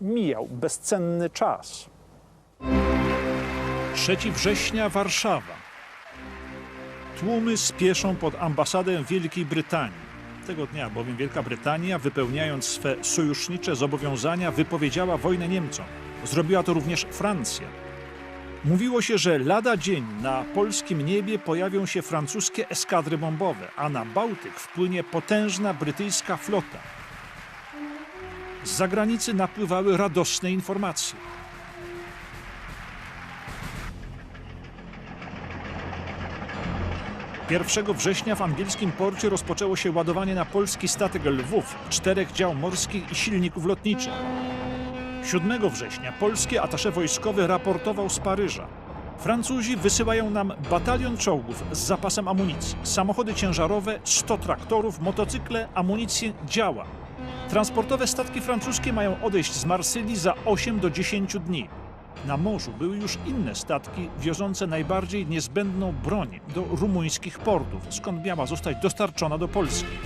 mijał bezcenny czas. 3 września Warszawa. Tłumy spieszą pod ambasadę Wielkiej Brytanii. Tego dnia bowiem Wielka Brytania, wypełniając swe sojusznicze zobowiązania, wypowiedziała wojnę Niemcom. Zrobiła to również Francja. Mówiło się, że lada dzień na polskim niebie pojawią się francuskie eskadry bombowe, a na Bałtyk wpłynie potężna brytyjska flota. Z zagranicy napływały radosne informacje. 1 września w angielskim porcie rozpoczęło się ładowanie na polski statek Lwów, czterech dział morskich i silników lotniczych. 7 września polskie atasze wojskowe raportował z Paryża. Francuzi wysyłają nam batalion czołgów z zapasem amunicji, samochody ciężarowe, 100 traktorów, motocykle, amunicję działa. Transportowe statki francuskie mają odejść z Marsylii za 8 do 10 dni. Na morzu były już inne statki wiozące najbardziej niezbędną broń do rumuńskich portów, skąd miała zostać dostarczona do Polski.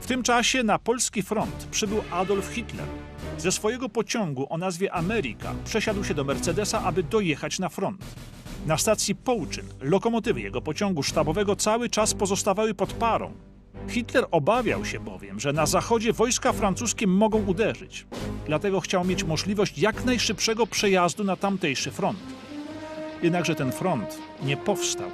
W tym czasie na polski front przybył Adolf Hitler. Ze swojego pociągu o nazwie Ameryka przesiadł się do Mercedesa, aby dojechać na front. Na stacji Połczyn lokomotywy jego pociągu sztabowego cały czas pozostawały pod parą. Hitler obawiał się bowiem, że na zachodzie wojska francuskie mogą uderzyć. Dlatego chciał mieć możliwość jak najszybszego przejazdu na tamtejszy front. Jednakże ten front nie powstał.